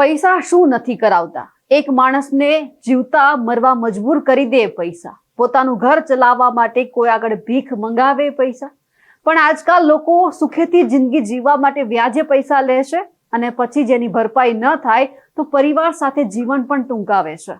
પૈસા શું નથી કરાવતા? એક માણસને જીવતા, મરવા મજબૂર કરી દે પૈસા. પોતાનું ઘર ચલાવવા માટે કોઈ આગળ ભીખ મંગાવે પૈસા. પણ આજકાલ લોકો સુખેથી જિંદગી જીવવા માટે વ્યાજે પૈસા લે છે અને પછી જેની ભરપાઈ ન થાય તો પરિવાર સાથે જીવન પણ ટૂંકાવે છે.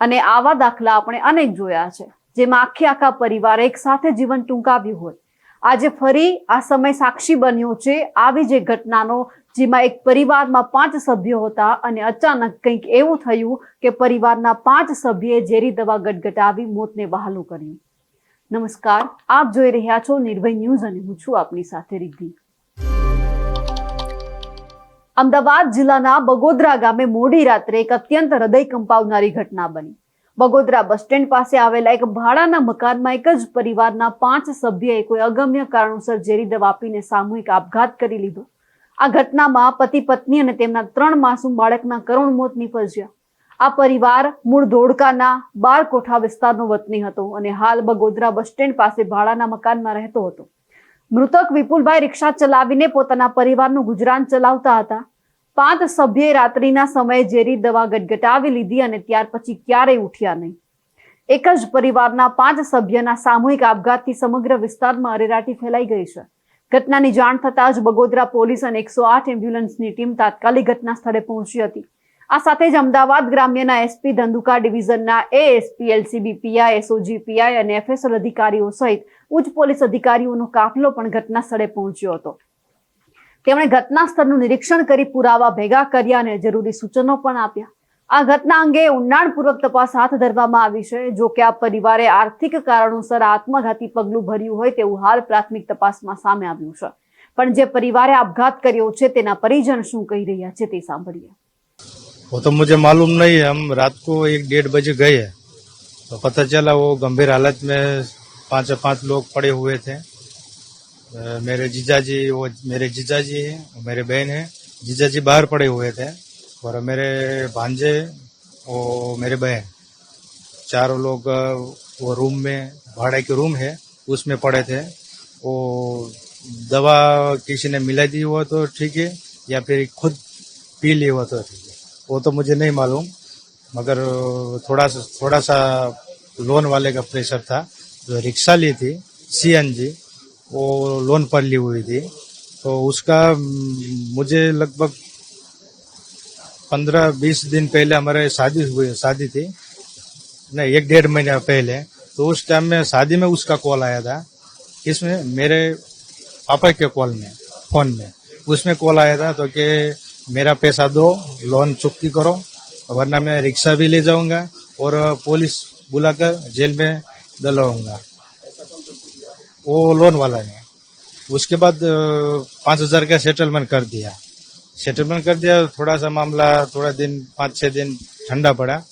અને આવા દાખલા આપણે અનેક જોયા છે, જેમાં આખે આખા પરિવાર એક સાથે જીવન ટૂંકાવ્યું હોય. આજે ફરી આ સમય સાક્ષી બન્યો છે, આવી જે ઘટનાનો જેમાં એક પરિવારમાં પાંચ સભ્યો હતા અને અચાનક કંઈક એવું થયું કે પરિવારના પાંચ સભ્યએ ઝેરી દવા ગટગટાવી મોતને વહાલું કર્યું. નમસ્કાર, આપ જોઈ રહ્યા છો નિર્ભય ન્યૂઝ અને હું છું આપની સાથે રિદ્ધિ. અમદાવાદ જિલ્લાના બગોદરા ગામે મોડી રાત્રે એક અત્યંત હૃદય કંપાવનારી ઘટના બની. બગોદરા બસ સ્ટેન્ડ પાસે આવેલા એક ભાડાના મકાનમાં એક જ પરિવારના પાંચ સભ્યએ કોઈ અગમ્ય કારણોસર ઝેરી દવા આપીને સામૂહિક આપઘાત કરી લીધો. આ ઘટનામાં પતિ પત્ની અને તેમના ત્રણ માસૂમ બાળકના કરુણ મોત નીપજ્યા. આ પરિવાર મૂળ ધોળકાના બાર કોઠા વિસ્તારનો વતની હતો અને હાલ બગોદરા બસ સ્ટેન્ડ પાસે ભાડાના મકાનમાં રહેતો હતો. મૃતક વિપુલભાઈ રિક્ષા ચલાવીને પોતાના પરિવારનું ગુજરાન ચલાવતા હતા. પાંચ સભ્યએ રાત્રિના સમયે ઝેરી દવા ગટગટાવી લીધી અને ત્યાર પછી ક્યારેય ઉઠ્યા નહીં. એક જ પરિવારના પાંચ સભ્યના સામૂહિક આપઘાતથી સમગ્ર વિસ્તારમાં અરેરાટી ફેલાઈ ગઈ છે. ઘટનાની જાણ થતાં જ બગોદરા પોલીસ અને એકસો આઠ એમ્બ્યુલન્સની ટીમ તાત્કાલિક ઘટના સ્થળે પહોંચી હતી. આ સાથે જ અમદાવાદ ગ્રામ્યના SP Dhandhuka ડિવિઝનના ASP LCB PI SOG PI અને એફએસએલ અધિકારીઓ સહિત ઉચ્ચ પોલીસ અધિકારીઓનો કાફલો પણ ઘટના સ્થળે પહોંચ્યો હતો. તેમણે ઘટના સ્થળનું નિરીક્ષણ કરી પુરાવા ભેગા કર્યા અને જરૂરી સૂચનો પણ આપ્યા. આ ઘટના અંગે ઊંડાણપૂર્વક તપાસ હાથ ધરવામાં આવી છે જો કે આ પરિવારે આર્થિક કારણોસર આત્મઘાતી પગલું ભર્યું હોય તેવું હાલ પ્રાથમિક તપાસમાં સામે આવ્યું છે પણ જે પરિવારે આપઘાત કર્યો છે તેના પરિજન શું કહી રહ્યા છે તે સાંભળીએ वो तो मुझे मालूम नहीं है हम रात को एक डेढ़ बजे गए हैं तो पता चला वो गंभीर हालत में पांच पांच लोग पड़े हुए थे अ, मेरे जीजाजी वो मेरे जीजाजी हैं और मेरे बहन है जीजाजी बाहर पड़े हुए थे और मेरे भांजे और मेरे बहन, चारों लोग, वो रूम में, भाड़े के रूम है, उसमें पड़े थे। वो दवा किसी ने मिला दी हुआ तो ठीक है, या फिर खुद पी ली हुआ तो ठीक है। वो तो मुझे नहीं मालूम, मगर थोड़ा सा थोड़ा सा लोन वाले का प्रेशर था, जो रिक्शा ली थी, सीएनजी, वो लोन पर ली हुई थी। तो उसका, मुझे लगभग पंद्रह बीस दिन पहले हमारे शादी हुई, शादी थी। नहीं, एक डेढ़ महीना पहले। तो उस टाइम में, शादी में उसका कॉल आया था। इसमें मेरे पापा के कॉल में फ़ोन में। उसमें कॉल आया था तो कि मेरा पैसा दो लोन चुकती करो, वरना मैं रिक्शा भी ले जाऊँगा और पुलिस बुलाकर जेल में डलवाऊँगा। वो लोन वाला ने उसके बाद पाँच हज़ार का सेटलमेंट कर दिया। सेटलमेंट कर दिया, थोड़ा सा मामला, थोड़ा दिन, पाँच छः दिन ठंडा पड़ा।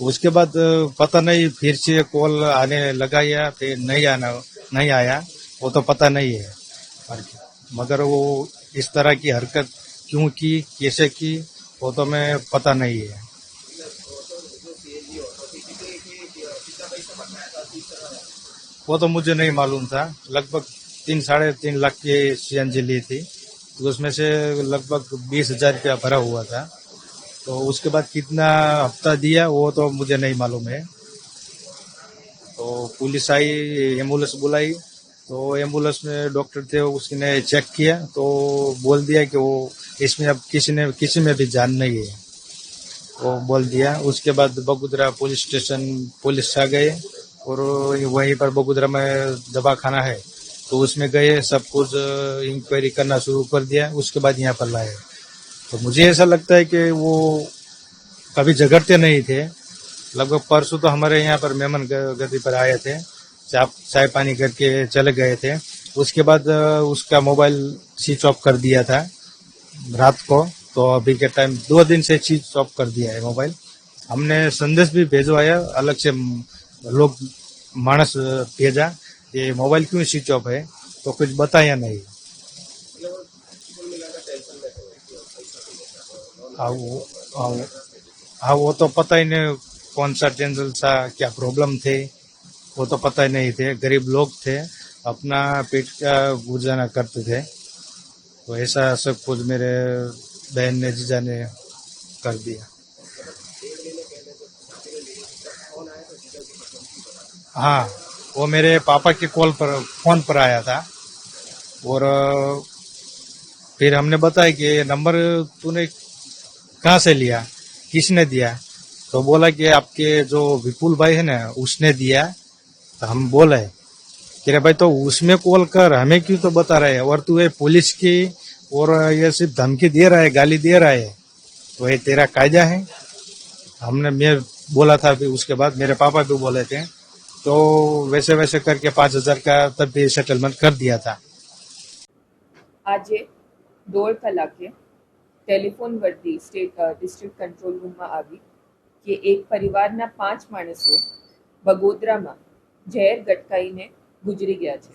उसके बाद पता नहीं, फिर से कॉल आने लगा या फिर नहीं आना, नहीं आया, वो तो पता नहीं है। मगर वो इस तरह की हरकत क्यों की, कैसे की, वो तो मैं, पता नहीं है। वो तो मुझे नहीं मालूम था। लगभग तीन, साढ़े तीन लाख की सीएनजी ली थी। तो उसमें से लगभग बीस हज़ार रुपया भरा हुआ था। तो उसके बाद कितना हफ़्ता दिया, वो तो मुझे नहीं मालूम है। तो पुलिस आई, एंबुलेंस बुलाई। तो एंबुलेंस में डॉक्टर थे, उसने चेक किया। तो बोल दिया कि वो इसमें अब किसी ने, किसी में भी जान नहीं है। वो बोल दिया। उसके बाद बगुदरा पुलिस स्टेशन पुलिस आ गए और वहीं पर बगुदरा में दवाखाना है। तो उसमें गए सब कुछ इंक्वायरी करना शुरू कर दिया उसके बाद यहाँ पर लाए तो मुझे ऐसा लगता है कि वो कभी झगड़ते नहीं थे लगभग परसों तो हमारे यहाँ पर मेहमान ग- गति पर आए थे चाय चाय पानी करके चले गए थे उसके बाद अ, उसका मोबाइल स्विच ऑफ कर दिया था रात को तो अभी के टाइम दो दिन से स्विच ऑफ कर दिया है मोबाइल हमने संदेश भी भेजवाया अलग से म, लोग मानस अ, भेजा ये मोबाइल क्यों स्विच ऑफ़ है? तो कुछ बताया नहीं। हाँ वो हाँ वो- हाँ तो पता ही नहीं कौन सा टेंशन था क्या प्रॉब्लम थे। वो तो पता ही नहीं थे। गरीब लोग थे। अपना पेट का गुजारा करते थे। तो ऐसा सब कुछ मेरे बहन ने, जीजा ने कर दिया। हाँ। वो मेरे पापा के कॉल पर, फ़ोन पर आया था। और, फिर हमने बताया कि ये नंबर तूने कहाँ से लिया? किसने दिया? तो बोला कि आपके जो विपुल भाई है ना, उसने दिया। तो हम बोले, कि रे भाई तो उसमें कॉल कर, हमें क्यों तो बता रहे है? और तू ये पुलिस की, और ये सिर्फ़ धमकी दे रहा है, गाली दे रहा है तो ये तेरा कायदा है? हमने, मैं बोला था, फिर उसके बाद मेरे पापा भी बोले थे तो वैसे वैसे करके पांच हजार का तब भी सेटलमेंट कर दिया था આજે દોઢ કલાકે ટેલિફોન વરદી સ્ટેટ અ, ડિસ્ટ્રિક્ટ કંટ્રોલ રૂમમાં આવી કે એક પરિવારના પાંચ માણસો બગોદરામાં ઝેર ગટકાઈને ગુજરી ગયા છે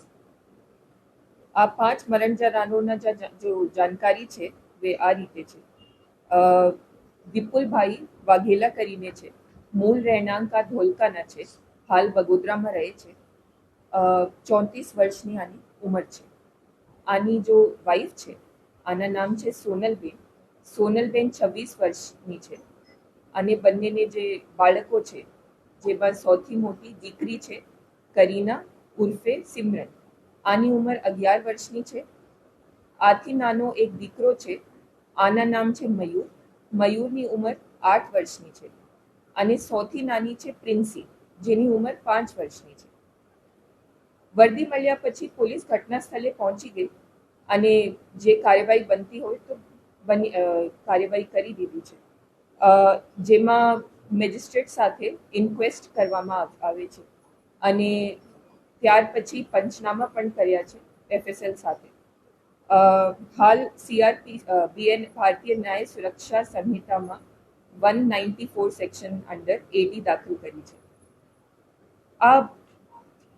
આ પાંચ મરણ જનારોના જા- જા- જો જાણકારી છે તે આ રીતે છે અ, વિપુલભાઈ વાઘેલા કરીને છે મૂળ રહેણાંક આ ધોલકાના છે હાલ બગોદરામાં રહે છે. ચોત્રીસ વર્ષની આની ઉંમર છે. આની જો વાઈફ છે, આના નામ છે સોનલબેન. સોનલબેન છવ્વીસ વર્ષની છે. અને બંનેને જે બાળકો છે, જેમાં સૌથી મોટી દીકરી છે, કરીના ઉર્ફે સિમરન. આની ઉંમર અગિયાર વર્ષની છે. આથી નાનો એક દીકરો છે, આના નામ છે મયુર. મયુરની ઉંમર આઠ વર્ષની છે. અને સૌથી નાની છે પ્રિન્સી. જેની ઉંમર પાંચ વર્ષની છે. વર્દી મળ્યા પછી પોલીસ ઘટના સ્થળે પહોંચી ગઈ અને જે કાર્યવાહી બનતી હોય તો બની કાર્યવાહી કરી દીધી છે. જેમાં મેજિસ્ટ્રેટ સાથે ઇન્ક્વેસ્ટ કરવામાં આવે છે અને ત્યાર પછી પંચનામા પણ કર્યા છે એફએસએલ સાથે. હાલ સીઆરપી બીએન ભારતીય ન્યાય સુરક્ષા સંહિતામાં one ninety four section under AD દાખલ કરી છે. આ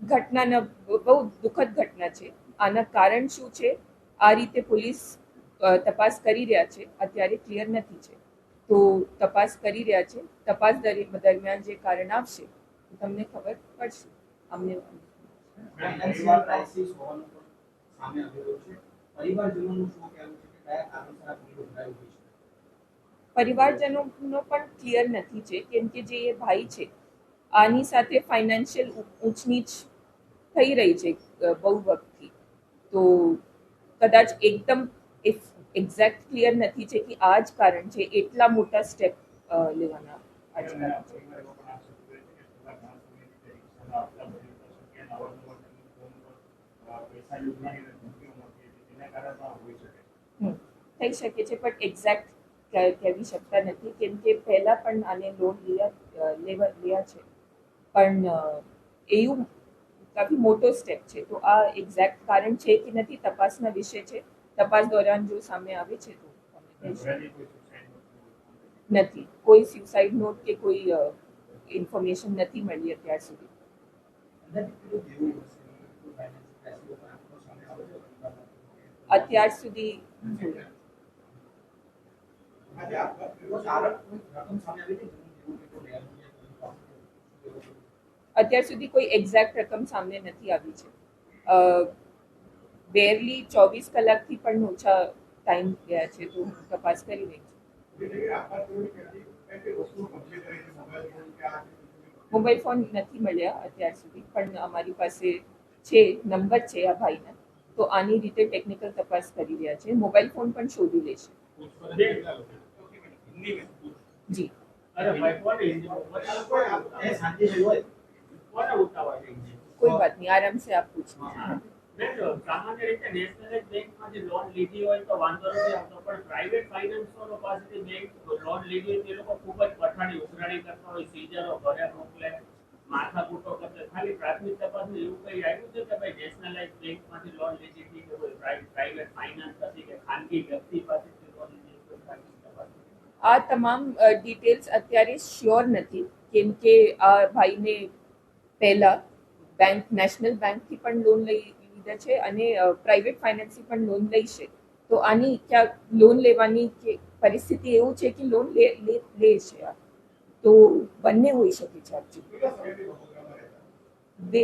ઘટનાના બહુ દુઃખદ ઘટના છે. આના કારણ શું છે? આ રીતે પોલીસ તપાસ કરી રહ્યા છે. અત્યારે ક્લિયર નથી છે. તો તપાસ કરી રહ્યા છે. તપાસ દરી- દરમિયાન જે કારણ આવશે તમને ખબર પડશે. અમને પરિવારજનોનો પણ ક્લિયર નથી છે. કેમ કે જે એ ભાઈ છે આની સાથે ફાઇનાન્શિયલ ઊંચ નીચ થઈ રહી છે બહુ વખતથી તો કદાચ એકદમ એક્ઝેક્ટ ક્લિયર નથી છે કે આ જ કારણ છે, એટલા મોટા સ્ટેપ લેવાના આ છે હમ. થઈ શકે છે, પણ એક્ઝેક્ટ કહેવી શકતા નથી, કેમ કે પહેલા પણ આને લોન લેવા લેવા છે પણ એવું કાફી મોટો સ્ટેપ છે. તો આ એક્ઝેક્ટ કારણ છે કે નથી તપાસના વિષય છે. તપાસ દોરાન જો સામે આવે છે તો નથી. કોઈ સ્યુસાઇડ નોટ કે કોઈ ઇન્ફોર્મેશન નથી મળી અત્યાર સુધી? અત્યાર સુધી આજે કોઈ સારા રકમ સામે આવી છે જેનું દેવું કેટલું લેવાનું છે કોઈ પાસે? અત્યાર સુધી કોઈ એક્ઝેક્ટ રકમ સામે નથી આવી છે. બેરલી ચોવીસ કલાકથી પણ ઓછા ટાઈમ ગયા છે તો તપાસ કરી રહી છું. મોબાઈલ ફોન નથી મળ્યા અત્યાર સુધી, પણ અમારી પાસે છે, નંબર છે આ ભાઈના. તો આની રીતે ટેકનિકલ તપાસ કરી રહ્યા છે. મોબાઈલ ફોન પણ શોધી લેશે જી. કોઈ વાત નહીં આરામ સે આપ પૂછો સામાન્ય રીતે નેશનલાઇઝ જે લોન લીધી હોય તો વાંધો નથી આવતો પણ પ્રાઇવેટ ફાઇનાન્સરો પાસેથી બેંક લોન લીધી હોય તે લોકો ખૂબ જ પઠાણી ઉઘરાણી કરતા હોય સીઝરો ઘરે મોકલે માથાકૂટો કરતા ખાલી પ્રાથમિક તપાસમાં એવું કઈ આવ્યું છે કે ભાઈ નેશનલાઇઝ બેંકમાંથી લોન લીધી હતી કે કોઈ પ્રાઇવેટ ફાઇનાન્સ હતી કે ખાનગી વ્યક્તિ પાસેથી લોન લીધી આ તમામ ડિટેલ્સ અત્યારે શ્યોર નથી. કેમ કે આ ભાઈને પહેલા બેંક નેશનલ બેંકથી પણ લોન લઈ લીધા છે અને પ્રાઇવેટ ફાઇનાન્સથી પણ લોન લઈ છે. તો આની ક્યાં લોન લેવાની કે પરિસ્થિતિ એવું છે કે લોન લે લે છે તો બંને હોઈ શકે છે બે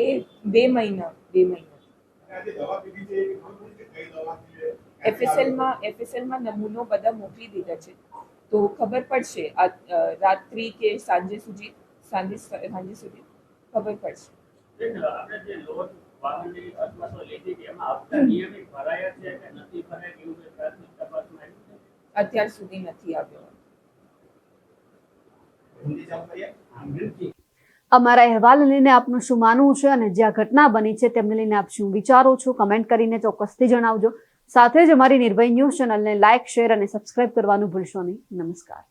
બે મહિના બે મહિના. એફએસએલમાં એફએસએલમાં નમૂનો બધા મોકલી દીધા છે. તો ખબર પડશે રાત્રિ કે સાંજે સુધી, સાંજે સાંજે સુધી. ખબર પડશે? અત્યાર સુધી નથી આવ્યો. અમારા અહેવાલ લઈને આપનું શું માનવું છે અને જ્યાં ઘટના બની છે તેમને લઈને આપ શું વિચારો છો? કમેન્ટ કરીને ચોક્કસથી જણાવજો. સાથે જ અમારી નિર્ભય ન્યૂઝ ચેનલને લાઇક શેર અને સબસ્ક્રાઇબ કરવાનું ભૂલશો નહીં. નમસ્કાર.